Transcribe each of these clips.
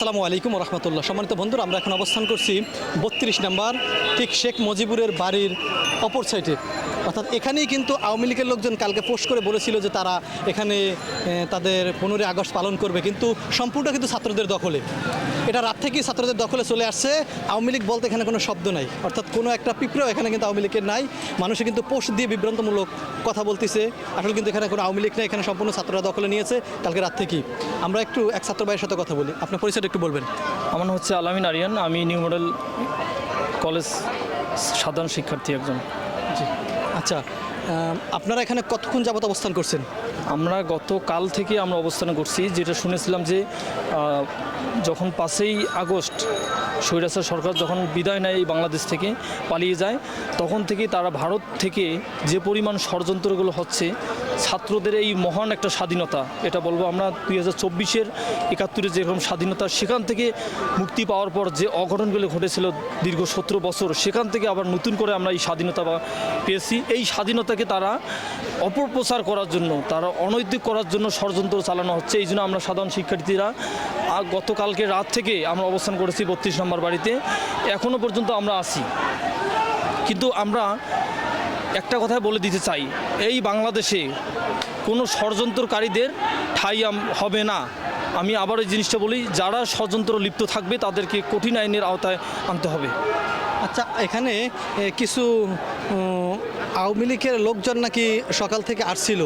আসসালামু আলাইকুম রহমতুল্লাহ সম্মানিত বন্ধুরা, আমরা এখন অবস্থান করছি বত্রিশ নাম্বার ঠিক শেখ মজিবুরের বাড়ির অপর সাইডে অর্থাৎ এখানেই কিন্তু আওয়ামী লীগের লোকজন কালকে পোস্ট করে বলেছিল যে তারা এখানে তাদের পনেরোই আগস্ট পালন করবে কিন্তু সম্পূর্ণ কিন্তু ছাত্রদের দখলে। এটা রাত থেকেই ছাত্রদের দখলে চলে আসছে। আওয়ামী লীগ বলতে এখানে কোনো শব্দ নাই। অর্থাৎ কোনো একটা পিঁপড়েও এখানে কিন্তু আওয়ামী লীগের নাই। মানুষে কিন্তু পোস্ট দিয়ে বিভ্রান্তমূলক কথা বলতেছে। আসলে কিন্তু এখানে কোনো আওয়ামী লীগ নেই এখানে সম্পূর্ণ ছাত্ররা দখলে নিয়েছে কালকে রাত থেকেই। আমরা একটু এক ছাত্র ভাইয়ের সাথে কথা বলি। আপনার পরিচয়টা একটু বলবেন। আমার নাম হচ্ছে আলামিন আরিয়ান। আমি নিউ মডেল কলেজ সাধারণ শিক্ষার্থী একজন। জি। আচ্ছা আপনারা এখানে কতক্ষণ যাবত অবস্থান করছেন? আমরা গতকাল থেকে আমরা অবস্থান করছি, যেটা শুনেছিলাম যে যখন পাঁচই আগস্ট স্বৈরাচার সরকার যখন বিদায় নেয় বাংলাদেশ থেকে পালিয়ে যায়, তখন থেকে তারা ভারত থেকে যে পরিমাণ ষড়যন্ত্রগুলো হচ্ছে, ছাত্রদের এই মহান একটা স্বাধীনতা, এটা বলব আমরা দুই হাজার চব্বিশের একাত্তরে যেরকম স্বাধীনতা, সেখান থেকে মুক্তি পাওয়ার পর যে অঘটনগুলো ঘটেছিল দীর্ঘ সতেরো বছর, সেখান থেকে আবার নতুন করে আমরা এই স্বাধীনতা বা- পেয়েছি। এই স্বাধীনতাকে তারা অপপ্রচার করার জন্য, তারা অনৈতিক করার জন্য ষড়যন্ত্র চালানো হচ্ছে। এই জন্য আমরা সাধারণ শিক্ষার্থীরা গতকালকে রাত থেকে আমরা অবস্থান করেছি বত্রিশ নম্বর বাড়িতে। এখনও পর্যন্ত আমরা আছি। কিন্তু আমরা একটা কথাই বলে দিতে চাই, এই বাংলাদেশে কোনো ষড়যন্ত্রকারীদের ঠাই হবে না। আমি আবার এই জিনিসটা বলি, যারা ষড়যন্ত্র লিপ্ত থাকবে তাদেরকে কঠিন আইনের আওতায় আনতে হবে। আচ্ছা এখানে কিছু আওয়ামী লীগের লোকজন নাকি সকাল থেকে আসছিল?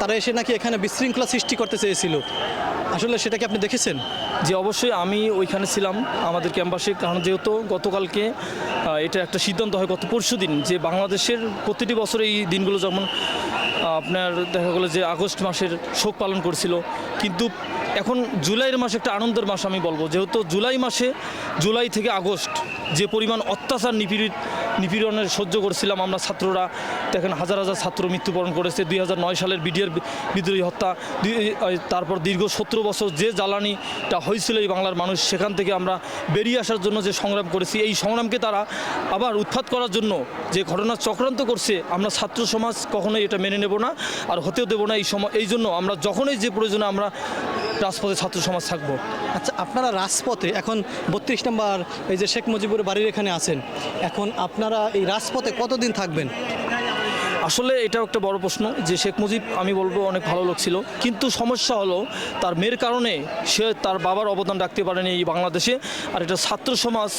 তারা এসে নাকি এখানে বিশৃঙ্খলা সৃষ্টি করতে চেয়েছিল। আসলে সেটা কি আপনি দেখেছেন? যে অবশ্যই আমি ওইখানে ছিলাম, আমাদের ক্যাম্পাসে। কারণ যেহেতু গতকালকে এটা একটা সিদ্ধান্ত হয় গত পরশু দিন যে বাংলাদেশের প্রতিটি বছর এই দিনগুলো যেমন আপনার দেখা গেলো যে আগস্ট মাসের শোক পালন করছিল। কিন্তু এখন জুলাইয়ের মাস একটা আনন্দের মাস আমি বলব। যেহেতু জুলাই মাসে, জুলাই থেকে আগস্ট যে পরিমাণ অত্যাচার নিপীড়িত নিপীড়নের সহ্য করছিলাম আমরা ছাত্ররা। দেখেন হাজার হাজার ছাত্র মৃত্যুবরণ করেছে, দুই নয় সালের বিডিআর বিদ্রোহী হত্যা তারপর দীর্ঘ সতেরো বছর যে জ্বালানিটা হয়েছিল এই বাংলার মানুষ, সেখান থেকে আমরা বেরিয়ে আসার জন্য যে সংগ্রাম করেছি, এই সংগ্রামকে তারা আবার উৎখাত করার জন্য যে ঘটনা চক্রান্ত করছে, আমরা ছাত্র সমাজ কখনোই এটা মেনে নেব না আর হতেও দেবো না এই সময়, এই জন্য আমরা যখনই যে প্রয়োজনে আমরা রাজপথে ছাত্র সমাজ থাকব। আচ্ছা আপনারা রাজপথে এখন বত্রিশ নম্বর এই যে শেখ মুজিবুর বাড়ির এখানে আছেন এখন আপনারা এই রাজপথে কতদিন থাকবেন? আসলে এটাও একটা বড় প্রশ্ন যে শেখ মুজিব আমি বলব অনেক ভালো লোক ছিল। কিন্তু সমস্যা হলো তার মেয়ের কারণে সে তার বাবার অবদান রাখতে পারেনি এই বাংলাদেশে। আর এটা ছাত্র সমাজ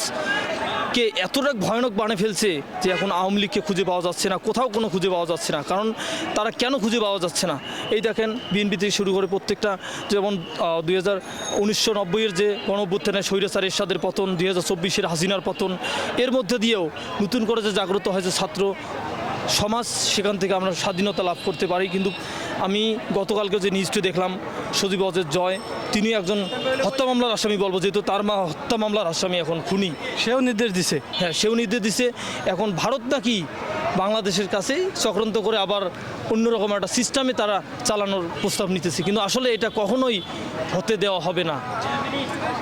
কে এতটা ভয়ানক বানিয়ে ফেলছে যে এখন আওয়ামী লীগকে খুঁজে পাওয়া যাচ্ছে না, কোথাও কোনো খুঁজে পাওয়া যাচ্ছে না। কারণ তারা কেন খুঁজে পাওয়া যাচ্ছে না? এই দেখেন, বিএনপি থেকে শুরু করে প্রত্যেকটা, যেমন দুই হাজার উনিশশো নব্বইয়ের যে গণঅভ্যুত্থানে স্বৈরাচার এরশাদের পতন, দুই হাজার চব্বিশের হাসিনার পতন, এর মধ্যে দিয়েও নতুন করে যে জাগ্রত হয়েছে ছাত্র সমাজ সেখান থেকে আমরা স্বাধীনতা লাভ করতে পারি। কিন্তু আমি গতকালকে যে নিউজটি দেখলাম সজীব অজের জয় তিনি একজন হত্যা মামলার আসামি বলব যেহেতু তার মা হত্যা মামলার আসামি এখন খুনি। সেও নির্দেশ দিছে। হ্যাঁ সেও নির্দেশ দিছে। এখন ভারত নাকি বাংলাদেশের কাছেই চক্রান্ত করে আবার অন্যরকম একটা সিস্টেমে তারা চালানোর প্রস্তাব নিতেছে। কিন্তু আসলে এটা কখনোই হতে দেওয়া হবে না।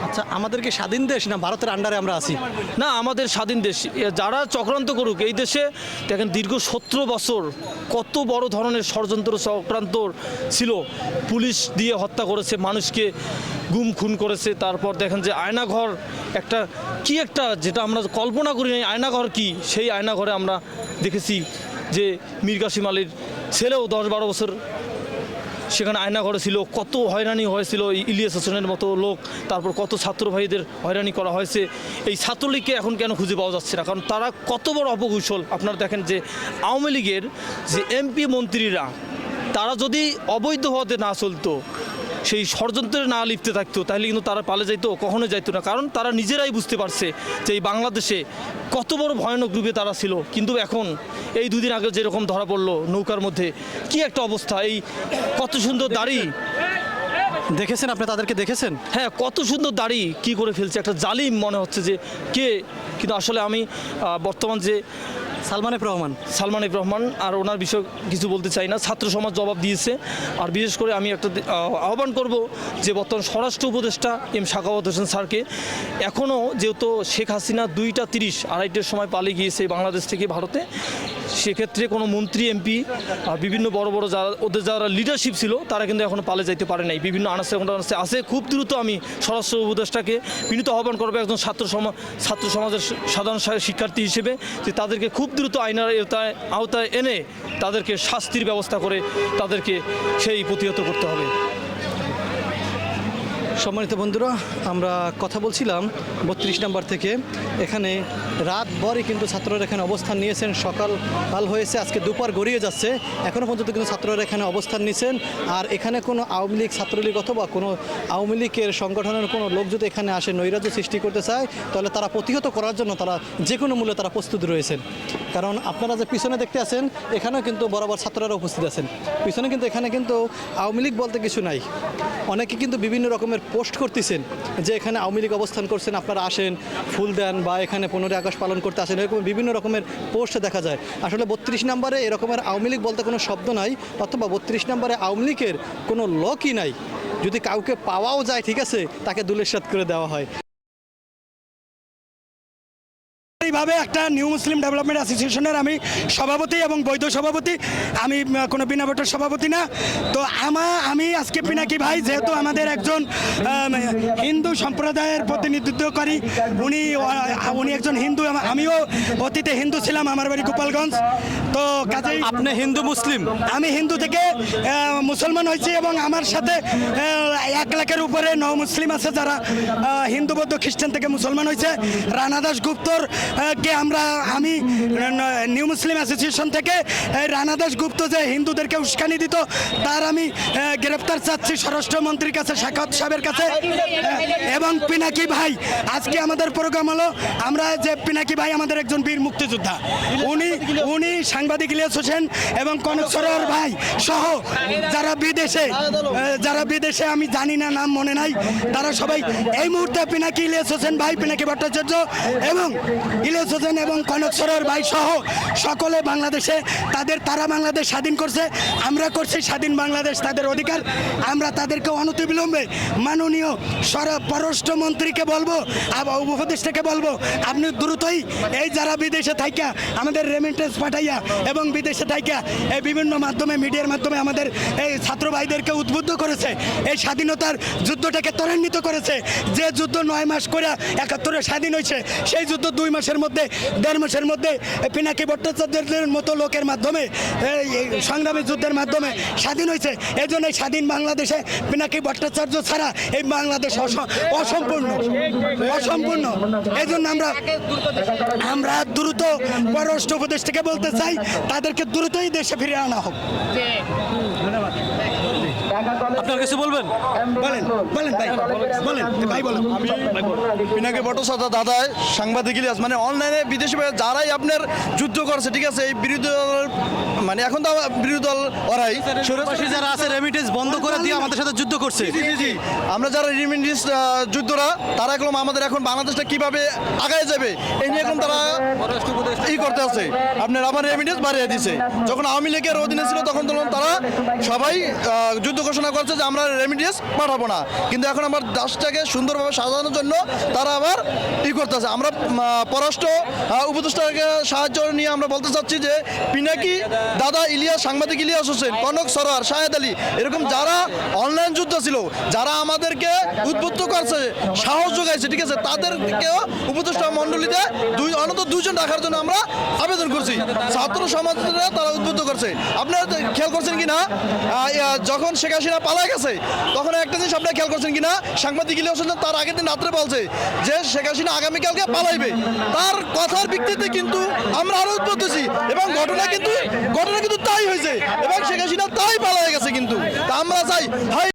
আচ্ছা আমাদেরকে স্বাধীন দেশ না ভারতের আন্ডারে আমরা আছি? না, আমাদের স্বাধীন দেশ। যারা চক্রান্ত করুক, এই দেশে দেখেন দীর্ঘ সতেরো বছর কত বড় ধরনের ষড়যন্ত্র, চক্রান্ত ছিল। পুলিশ দিয়ে হত্যা করেছে, মানুষকে গুম খুন করেছে। তারপর দেখেন যে আয়নাঘর একটা, কি একটা, যেটা আমরা কল্পনা করি নাই, আয়নাঘর কি? সেই আয়নাঘরে আমরা দেখেছি যে মীর কাসিম আলীর ছেলেও দশ বারো বছর সেখানে আয়না করে ছিল, কত হয়রানি হয়েছিল ইলিয়াস হোসেনের মতো লোক, তারপর কত ছাত্র ভাইদের হয়রানি করা হয়েছে। এই ছাত্রলীগকে এখন কেন খুঁজে পাওয়া যাচ্ছে না? কারণ তারা কত বড় অপকৌশল। আপনারা দেখেন যে আওয়ামী লীগের যে এমপি মন্ত্রীরা, তারা যদি অবৈধ হতে না চলতো সেই ষড়যন্ত্রে না লিপ্তে থাকতো তাহলে কিন্তু তারা পালে যাইতো কখনো যাইতো না। কারণ তারা নিজেরাই বুঝতে পারছে যে এই বাংলাদেশে কত বড় ভয়ানক রূপে তারা ছিল। কিন্তু এখন এই দুদিন আগে যেরকম ধরা পড়ল নৌকার মধ্যে কি একটা অবস্থা। এই কত সুন্দর দাড়ি। দেখেছেন আপনি তাদেরকে দেখেছেন? হ্যাঁ কত সুন্দর দাড়ি কি করে ফেলছে। একটা জালিম মনে হচ্ছে যে কে? কিন্তু আসলে আমি বর্তমান যে সালমান এফ রহমান। সালমান এফ রহমান, আর ওনার বিষয়ে কিছু বলতে চাই না। ছাত্র সমাজ জবাব দিয়েছে। আর বিশেষ করে আমি একটা আহ্বান করব যে বর্তমান স্বরাষ্ট্র উপদেষ্টা এম শাখাওয়াত হোসেন স্যারকে। এখনও যেহেতু শেখ হাসিনা দুইটা তিরিশ আড়াইটের সময় পালিয়ে গিয়েছে বাংলাদেশ থেকে ভারতে, সেক্ষেত্রে কোনো মন্ত্রী, এমপি আর বিভিন্ন বড় বড় যারা, ওদের যারা লিডারশিপ ছিল, তারা কিন্তু এখনও পালে যাইতে পারে নাই। বিভিন্ন আনাসে আনাসে আছে। খুব দ্রুত আমি স্বরাষ্ট্র উপদেষ্টাকে বিনীত আহ্বান করব একজন ছাত্র সমাজ, ছাত্র সমাজের সাধারণ শিক্ষার্থী হিসেবে, যে তাদেরকে খুব দ্রুত আইনের আওতায় এনে তাদেরকে শাস্তির ব্যবস্থা করে তাদেরকে সেই প্রতিহত করতে হবে। সম্মানিত বন্ধুরা, আমরা কথা বলছিলাম বত্রিশ নাম্বার থেকে। এখানে রাত ভরই কিন্তু ছাত্ররা এখানে অবস্থান নিয়েছেন, সকাল কাল হয়েছে, আজকে দুপার গড়িয়ে যাচ্ছে। এখনও পর্যন্ত কিন্তু ছাত্ররা এখানে অবস্থান নিয়েছেন আর এখানে কোনো আওয়ামী লীগ ছাত্রলীগ অথবা কোনো আওয়ামী লীগের সংগঠনের কোনো লোক যদি এখানে আসে, নৈরাজ্য সৃষ্টি করতে চায়, তাহলে তারা প্রতিহত করার জন্য তারা যে কোনো মূল্যে তারা প্রস্তুত রয়েছেন। কারণ আপনারা যে পিছনে দেখতে আছেন, এখানেও কিন্তু বরাবর ছাত্ররা উপস্থিত আছেন। পিছনে কিন্তু এখানে কিন্তু আওয়ামী লীগ বলতে কিছু নাই। অনেকে কিন্তু বিভিন্ন রকমের পোস্ট করতেছেন যে এখানে আওয়ামী লীগ অবস্থান করছেন, আপনারা আসেন, ফুল দেন বা এখানে পনেরোই আগস্ট পালন করতে আসেন, এরকম বিভিন্ন রকমের পোস্ট দেখা যায়। আসলে বত্রিশ নম্বরে এরকমের আওয়ামী লীগ বলতে কোনো শব্দ নাই, অথবা বত্রিশ নম্বরে আওয়ামী লীগের কোনো লকই নাই। যদি কাউকে পাওয়াও যায়, ঠিক আছে, তাকে দুলের করে দেওয়া হয়। এইভাবে একটা নিউ মুসলিম ডেভেলপমেন্ট অ্যাসোসিয়েশনের আমি সভাপতি এবং বৈধ সভাপতি। আমি কোনো বিনা ভোটের সভাপতি না। তো আমা আমি আজকে পিনাকি ভাই যেহেতু আমাদের একজন হিন্দু সম্প্রদায়ের প্রতিনিধিত্ব করি উনি উনি একজন হিন্দু আমিও অতীতে হিন্দু ছিলাম আমার বাড়ি গোপালগঞ্জ। তো কাজেই আপনি হিন্দু মুসলিম? আমি হিন্দু থেকে মুসলমান হয়েছি এবং আমার সাথে এক লাখের উপরে ন মুসলিম আছে যারা হিন্দু বৌদ্ধ খ্রিস্টান থেকে মুসলমান হয়েছে। রানা দাস গুপ্তর কে আমরা, আমি নিউ মুসলিম অ্যাসোসিয়েশন থেকে রানা দাস গুপ্ত যে হিন্দুদেরকে উস্কানি দিত, তার আমি গ্রেপ্তার চাচ্ছি স্বরাষ্ট্রমন্ত্রীর কাছে, শাখাত সাহেবের কাছে এবং পিনাকি ভাই, আজকে আমাদের প্রোগ্রাম হলো, আমরা যে পিনাকি ভাই আমাদের একজন বীর মুক্তিযোদ্ধা, উনি উনি সাংবাদিক ইলিয়াস হোসেন এবং কনক সরোয়ার ভাই সহ, যারা বিদেশে যারা বিদেশে, আমি জানি না, নাম মনে নাই, তারা সবাই, এই মুহূর্তে পিনাকি ইলিয়াস হোসেন ভাই, পিনাকি ভট্টাচার্য এবং হোসেন এবং কনক সরোয়ার ভাই সহ সকলে বাংলাদেশে তাদের, তারা বাংলাদেশ স্বাধীন করছে, আমরা করছি স্বাধীন বাংলাদেশ তাদের অধিকার, আমরা তাদেরকে অনতিবিলম্বে মাননীয় সর- পররাষ্ট্রমন্ত্রীকে বলব, আব- উপদেষ্টাকে বলব, আপনি দ্রুতই এই যারা বিদেশে থাইকা, আমাদের রেমিটেন্স পাঠাইয়া এবং বিদেশে থাইকা, এই বিভিন্ন মাধ্যমে, মিডিয়ার মাধ্যমে আমাদের এই ছাত্র ভাইদেরকে উদ্বুদ্ধ করেছে, এই স্বাধীনতার যুদ্ধটাকে ত্বরান্বিত করেছে, যে যুদ্ধ নয় মাস করে একাত্তরে স্বাধীন হয়েছে সেই যুদ্ধ দুই মাসের মধ্যে, দেড় মাসের মধ্যে পিনাকি ভট্টাচার্যদের মতো লোকের মাধ্যমে সংগ্রামী যুদ্ধের মাধ্যমে স্বাধীন হয়েছে। এই জন্য স্বাধীন বাংলাদেশে পিনাকি ভট্টাচার্য ছাড়া এই বাংলাদেশ অস- অসম্পূর্ণ অসম্পূর্ণ। এই জন্য আমরা আমরা দ্রুত পররাষ্ট্র উপদেশ থেকে বলতে চাই, তাদেরকে দ্রুতই দেশে ফিরে আনা হোক। আপনার কিছু বলবেন? বলেন বলেন ভাই বলেন ভাই বলেন। পিনাকে ভট্টাচার্য দাদায় সাংবাদিক ইলিয়াস মানে অনলাইনে বিদেশি যারাই আপনার যুদ্ধ করছে ঠিক আছে? এই বিরোধী দল মানে এখন তো বিরোধী দল ওরাই। যারা আছে রেমিটেন্স বন্ধ করে দিয়ে আমাদের সাথে যুদ্ধ করছে। আমরা যারা রিমিডিস যুদ্ধরা তারা এখন আমাদের এখন বাংলাদেশটা কীভাবে আগায় যাবে এই নিয়ে এখন তারা ই করতে আছে। আপনার আমার রেমিডিস বাড়িয়ে দিছে। যখন আওয়ামী লীগের অধীনে ছিল তখন তখন তারা সবাই যুদ্ধ ঘোষণা করছে যে আমরা রেমিডিস পাঠাবো না। কিন্তু এখন আমার দেশটাকে সুন্দরভাবে সাজানোর জন্য তারা আবার ই করতেছে। আমরা পররাষ্ট্র উপদেষ্টাকে সাহায্য নিয়ে আমরা বলতে চাচ্ছি যে পিনাকি দাদা ইলিয়াস, সাংবাদিক ইলিয়াস হোসেন, কনক সরোয়ার, শাহেদ আলী, এরকম যারা অনলাইন যুদ্ধ ছিল, যারা আমাদেরকে উদ্বুদ্ধ করছে, সাহস যোগাইছে, ঠিক আছে? তাদেরকেও উপদেষ্টা মণ্ডলীতে দুই, অন্তত দুজন রাখার জন্য আমরা আবেদন করছি। ছাত্র সমাজরা তারা উদ্বুদ্ধ করছে। আপনারা খেয়াল করছেন কি না? যখন শেখ হাসিনা পালা গেছে? তখন একটা জিনিস আপনারা খেয়াল করছেন কিনা? সাংবাদিক গিলে হোসেন তার আগের দিন রাত্রে বলছে যে শেখ হাসিনা আগামীকালকে পালাইবে। তার কথার ভিত্তিতে কিন্তু আমরা আরও উদ্বুদ্ধছি এবং ঘটনা কিন্তু ঘটনা কিন্তু তাই হয়েছে এবং শেখ হাসিনা তাই পালাই গেছে কিন্তু। তা আমরা চাই